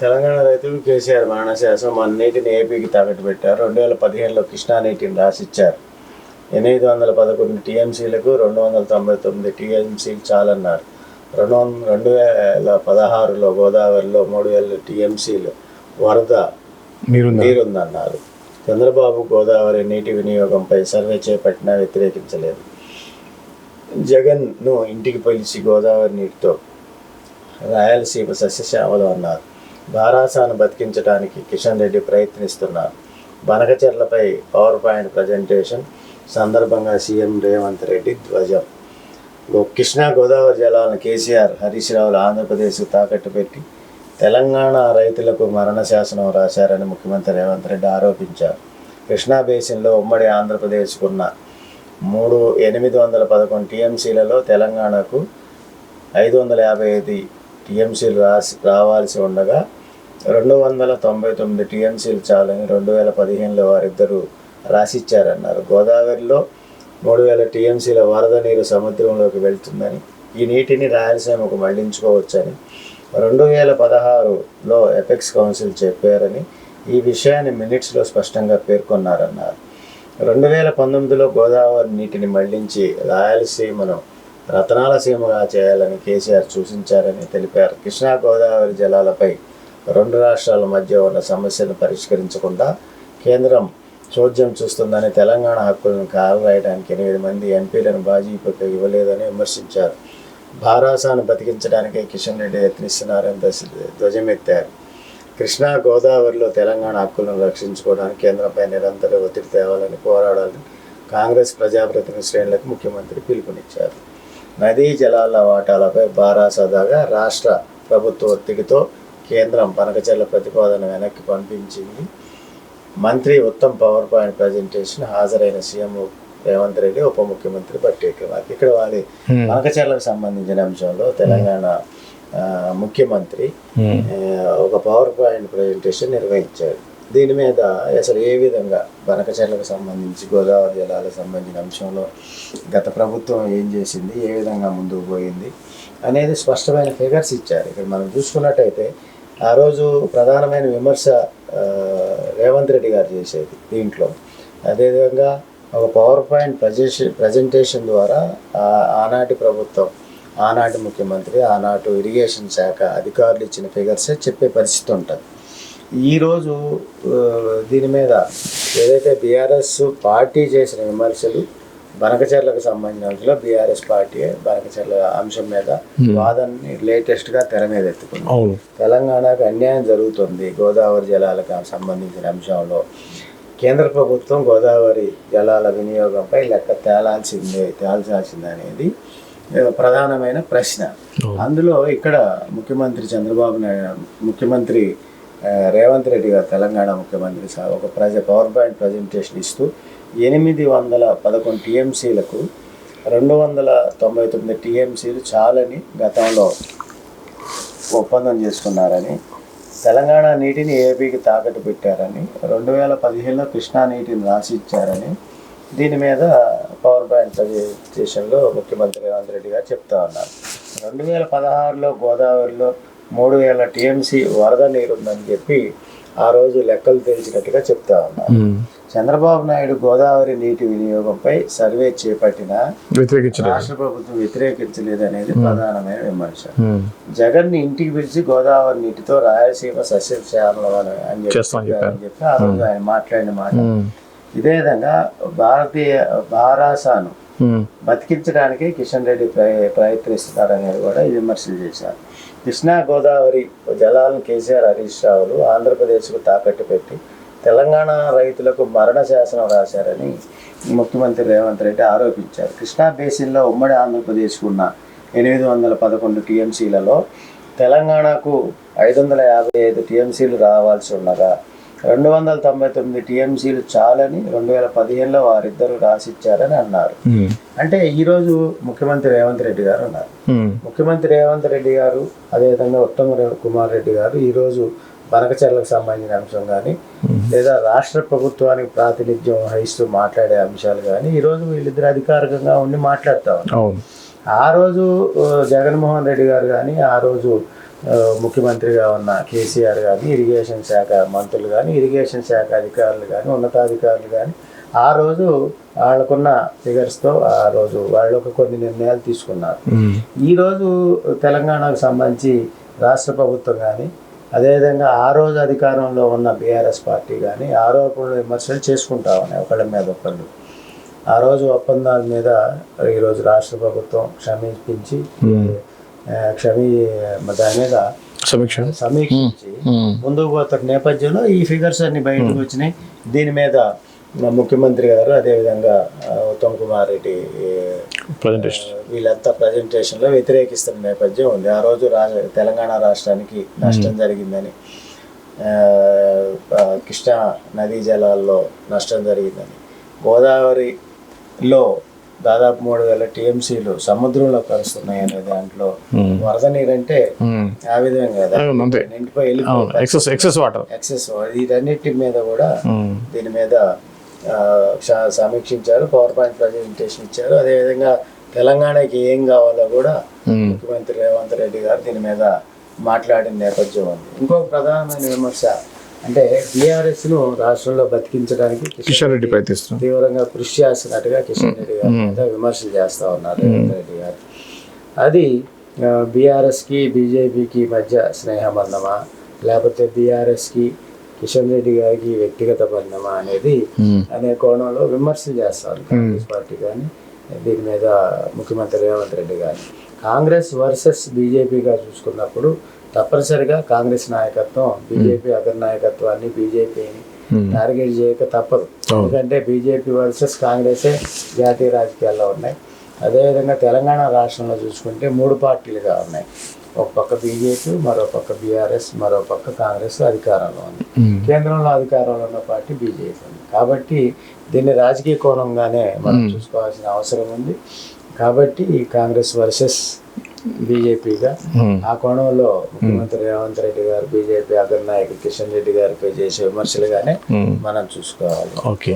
తెలంగాణ రైతులు కేసీఆర్ మరణశాసనం మన నీటిని ఏపీకి తాకట్టు పెట్టారు. రెండు వేల పదిహేనులో కృష్ణా నీటిని రాసిచ్చారు ఎనిమిది వందల పదకొండు టీఎంసీలకు రెండు వందల తొంభై తొమ్మిది టీఎంసీలు చాలన్నారు. రెండు వంద రెండు వేల పదహారులో గోదావరిలో మూడు వేల టీఎంసీలు వరద మీరు నీరుందన్నారు. చంద్రబాబు గోదావరి నీటి వినియోగంపై సర్వే చేపట్టినా వ్యతిరేకించలేదు. జగన్ను ఇంటికి పిలిచి గోదావరి నీటితో రాయలసీమ సస్యశ్యామలు అన్నారు. బారాసాను బతికించడానికి కిషన్ రెడ్డి ప్రయత్నిస్తున్నారు. బనకచెర్లపై పవర్ పాయింట్ ప్రజెంటేషన్ సందర్భంగా సీఎం రేవంత్ రెడ్డి ధ్వజం. కృష్ణా గోదావరి జలాలను కేసీఆర్ హరీష్ రావులు ఆంధ్రప్రదేశ్ తాకట్టు పెట్టి తెలంగాణ రైతులకు మరణ శాసనం రాశారని ముఖ్యమంత్రి రేవంత్ రెడ్డి ఆరోపించారు. కృష్ణా బేసిన్లో ఉమ్మడి ఆంధ్రప్రదేశ్కున్న మూడు ఎనిమిది వందల పదకొండు టీఎంసీలలో తెలంగాణకు ఐదు వందల యాభై ఐదు టీఎంసీలు రాసి రావాల్సి ఉండగా రెండు వందల తొంభై తొమ్మిది టీఎంసీలు చాలని రెండు వేల పదిహేనులో వారిద్దరూ రాసిచ్చారన్నారు. గోదావరిలో మూడు వేల టీఎంసీల వరద నీరు సముద్రంలోకి వెళ్తుందని ఈ నీటిని రాయలసీమకు మళ్ళించుకోవచ్చని రెండు వేల పదహారులో ఎపెక్స్ కౌన్సిల్ చెప్పారని ఈ విషయాన్ని మినిట్స్లో స్పష్టంగా పేర్కొన్నారన్నారు. రెండు వేల పంతొమ్మిదిలో గోదావరి నీటిని మళ్ళించి రాయలసీమను రతనాల సీమగా చేయాలని కేసీఆర్ సూచించారని తెలిపారు. కృష్ణా గోదావరి జలాలపై రెండు రాష్ట్రాల మధ్య ఉన్న సమస్యను పరిష్కరించకుండా కేంద్రం చోద్యం చూస్తుందని తెలంగాణ హక్కులను కాలరాయడానికి ఎనిమిది మంది ఎంపీలను బాజీపీకి ఇవ్వలేదని విమర్శించారు. భారాసాను బతికించడానికే కిషన్ రెడ్డి యత్నిస్తున్నారని దశ- ధ్వజమెత్తారు. కృష్ణా గోదావరిలో తెలంగాణ హక్కులను రక్షించుకోవడానికి కేంద్రంపై నిరంతర ఒత్తిడి తేవాలని పోరాడాలని కాంగ్రెస్ ప్రజాప్రతినిధి శ్రేణులకు ముఖ్యమంత్రి పిలుపునిచ్చారు. నదీ జలాల వాటాలపై బారాసదాగా రాష్ట్ర ప్రభుత్వ ఒత్తిడితో కేంద్రం పనకచెర్ల ప్రతిపాదన వెనక్కి పంపించింది. మంత్రి ఉత్తమ్ పవర్ పాయింట్ ప్రజెంటేషన్ హాజరైన సీఎం రేవంత్ రెడ్డి ఉప ముఖ్యమంత్రి బట్టి విక్రమార్క ఇక్కడ వారి పనకచెర్లకు సంబంధించిన అంశంలో తెలంగాణ ముఖ్యమంత్రి ఒక పవర్ పాయింట్ ప్రజెంటేషన్ నిర్వహించారు. దీని మీద అసలు ఏ విధంగా బనకచెర్లకు సంబంధించి గోదావరి జలాలకు సంబంధించిన అంశంలో గత ప్రభుత్వం ఏం చేసింది ఏ విధంగా ముందుకు పోయింది అనేది స్పష్టమైన ఫిగర్స్ ఇచ్చారు. ఇక్కడ మనం చూసుకున్నట్టయితే ఆ రోజు ప్రధానమైన విమర్శ రేవంత్ రెడ్డి గారు చేసేది దీంట్లో. అదేవిధంగా ఒక పవర్ పాయింట్ ప్రజెషన్ ప్రజెంటేషన్ ద్వారా ఆనాటి ప్రభుత్వం ఆనాటి ముఖ్యమంత్రి ఆనాటి ఇరిగేషన్ శాఖ అధికారులు ఇచ్చిన ఫిగర్సే చెప్పే పరిస్థితి ఉంటుంది. ఈరోజు దీని మీద ఏదైతే బీఆర్ఎస్ పార్టీ చేసిన విమర్శలు బనకచర్లకు సంబంధించిన బీఆర్ఎస్ పార్టీ బనకచర్ల అంశం మీద వాదనని లేటెస్ట్గా తెర మీద ఎత్తుకుంది. తెలంగాణకు అన్యాయం జరుగుతుంది గోదావరి జలాలకు సంబంధించిన అంశంలో. కేంద్ర ప్రభుత్వం గోదావరి జలాల వినియోగంపై లెక్క తేలాల్సిందే తేల్చాల్సిందే అనేది ఆ, ప్రధానమైన ప్రశ్న. అందులో ఇక్కడ ముఖ్యమంత్రి చంద్రబాబు నాయుడు ముఖ్యమంత్రి రేవంత్ రెడ్డి గారు తెలంగాణ ముఖ్యమంత్రి ఒక ప్రజ పవర్ పాయింట్ ప్రజెంటేషన్ ఇస్తూ ఎనిమిది వందల పదకొండు టీఎంసీలకు రెండు వందల తొంభై తొమ్మిది టీఎంసీలు చాలని గతంలో ఒప్పందం చేసుకున్నారని తెలంగాణ నీటిని ఏపీకి తాకట్టు పెట్టారని రెండు వేల పదిహేనులో కృష్ణా నీటిని రాసి ఇచ్చారని దీని మీద పవర్ పాయింట్ ప్రజెంటేషన్లో ముఖ్యమంత్రి రేవంత్ రెడ్డి గారు చెప్తా ఉన్నారు. రెండు వేల పదహారులో గోదావరిలో మూడు వేల టీఎంసీ వరద నీరు ఉందని చెప్పి ఆ రోజు లెక్కలు తెలిసినట్టుగా చెప్తా ఉన్నారు చంద్రబాబు నాయుడు గోదావరి నీటి వినియోగంపై సర్వే చేపట్టిన రాష్ట్ర ప్రభుత్వం వ్యతిరేకించలేదు అనేది ప్రధానమైన విమర్శ. జగన్ని ఇంటికి పిలిచి గోదావరి నీటితో రాయలసీమ సస్యశ్యామలం అని అని చెప్పి ఆ రోజు ఆయన మాట్లాడిన మాట. ఇదే విధంగా భారతీయ బారాసాను బతికించడానికి కిషన్ రెడ్డి ప్రయత్నిస్తున్నారనేది కూడా విమర్శలు చేశారు. కృష్ణా గోదావరి జలాలను కేసీఆర్ హరీష్ రావులు ఆంధ్రప్రదేశ్కు తాకట్టు పెట్టి తెలంగాణ రైతులకు మరణ శాసనం రాశారని ముఖ్యమంత్రి రేవంత్ రెడ్డి ఆరోపించారు. కృష్ణా బేసిన్లో ఉమ్మడి ఆంధ్రప్రదేశ్కు ఉన్న ఎనిమిది వందల పదకొండు టీఎంసీలలో తెలంగాణకు ఐదు వందల యాభై ఐదు టీఎంసీలు రావాల్సి ఉండగా రెండు వందల తొంభై తొమ్మిది టీఎంసీలు చాలని రెండు వేల పదిహేనులో వారిద్దరూ రాసిచ్చారని అన్నారు. అంటే ఈరోజు ముఖ్యమంత్రి రేవంత్ రెడ్డి గారు ఉన్నారు. ముఖ్యమంత్రి రేవంత్ రెడ్డి గారు అదేవిధంగా ఉత్తమ కుమార్ రెడ్డి గారు ఈరోజు బనకచర్లకు సంబంధించిన అంశం కానీ లేదా రాష్ట్ర ప్రభుత్వానికి ప్రాతినిధ్యం వహిస్తూ మాట్లాడే అంశాలు కానీ ఈరోజు వీళ్ళిద్దరు అధికారికంగా ఉండి మాట్లాడుతూ ఉన్నారు. ఆ రోజు జగన్మోహన్ రెడ్డి గారు కానీ ఆ రోజు ముఖ్యమంత్రిగా ఉన్న కేసీఆర్ కానీ ఇరిగేషన్ శాఖ మంత్రులు కానీ ఇరిగేషన్ శాఖ అధికారులు కానీ ఉన్నతాధికారులు కానీ ఆ రోజు వాళ్ళకున్న ఫిగర్స్తో ఆ రోజు వాళ్ళు ఒక కొన్ని నిర్ణయాలు తీసుకున్నారు. ఈరోజు తెలంగాణకు సంబంధించి రాష్ట్ర ప్రభుత్వం కానీ అదేవిధంగా ఆ రోజు అధికారంలో ఉన్న బీఆర్ఎస్ పార్టీ కానీ ఆరోపణలు విమర్శలు చేసుకుంటా ఉన్నాయి ఒకళ్ళ మీద ఒకళ్ళు ఆ రోజు ఒప్పందాల మీద ఈరోజు రాష్ట్ర ప్రభుత్వం క్షమించి క్షమి దాని మీద సమీక్ష. సమీక్షించి. ముందుకు పోతున్న నేపథ్యంలో ఈ ఫిగర్స్ అన్ని బయటకు వచ్చినాయి. దీని మీద ముఖ్యమంత్రి గారు అదేవిధంగా ఉత్తమ్ కుమార్ రెడ్డి ప్రజెంటేషన్ వీళ్ళంతా ప్రజెంటేషన్లో వ్యతిరేకిస్తున్న నేపథ్యం ఉంది. ఆ రోజు తెలంగాణ రాష్ట్రానికి నష్టం జరిగిందని కృష్ణా నదీ జలాల్లో నష్టం జరిగిందని గోదావరిలో దాదాపు మూడు వేల టీఎంసీలు సముద్రంలో కలుస్తున్నాయి అనే దాంట్లో వరద నీరంటే ఉమ్. ఆ విధంగా నిండిపోయి ఎక్సెస్ ఎక్సెస్ వాటర్. ఎక్సెస్ వీటన్నిటి మీద కూడా. దీని మీద సమీక్షించారు పవర్ పాయింట్ ప్రజెంటేషన్ ఇచ్చారు. అదేవిధంగా తెలంగాణకి ఏం కావాలో కూడా. ముఖ్యమంత్రి రేవంత్ రెడ్డి గారు దీని మీద మాట్లాడిన నేపథ్యం ఉంది. ఇంకొక ప్రధానమైన విమర్శ అంటే బీఆర్ఎస్ను రాష్ట్రంలో బతికించడానికి కిషన్ రెడ్డి ప్రయత్నిస్తున్నాం తీవ్రంగా కృషి చేస్తున్నట్టుగా కిషన్ రెడ్డి గారి విమర్శలు చేస్తా ఉన్నారు. రేవంత్ రెడ్డి గారు. అది బీఆర్ఎస్కి బీజేపీకి మధ్య స్నేహబంధమా? లేకపోతే బీఆర్ఎస్కి కిషన్ రెడ్డి గారికి వ్యక్తిగత బంధమా అనేది. అనే కోణంలో విమర్శలు చేస్తారు కాంగ్రెస్ పార్టీ కానీ దీని మీద ముఖ్యమంత్రి రేవంత్ రెడ్డి గారు. కాంగ్రెస్ వర్సెస్ బీజేపీగా చూసుకున్నప్పుడు తప్పనిసరిగా కాంగ్రెస్ నాయకత్వం బీజేపీ అగ్ర నాయకత్వాన్ని బీజేపీని టార్గెట్ చేయక తప్పదు. ఎందుకంటే బీజేపీ వర్సెస్ కాంగ్రెసే జాతీయ రాజకీయాల్లో ఉన్నాయి. అదేవిధంగా తెలంగాణ రాష్ట్రంలో చూసుకుంటే మూడు పార్టీలుగా ఉన్నాయి. ఒక పక్క బీజేపీ మరో పక్క బీఆర్ఎస్ మరో పక్క కాంగ్రెస్ అధికారంలో ఉంది. కేంద్రంలో అధికారంలో ఉన్న పార్టీ బీజేపీ ఉంది. కాబట్టి దీన్ని రాజకీయ కోణంగానే మనం చూసుకోవాల్సిన అవసరం ఉంది. కాబట్టి ఈ కాంగ్రెస్ వర్సెస్ బీజేపీగా. ఆ కోణంలో ముఖ్యమంత్రి రేవంత్ రెడ్డి గారు బీజేపీ అగ్ర నాయకుడు కిషన్ రెడ్డి గారిపై చేసే విమర్శలుగానే. మనం చూసుకోవాలి. ఓకే.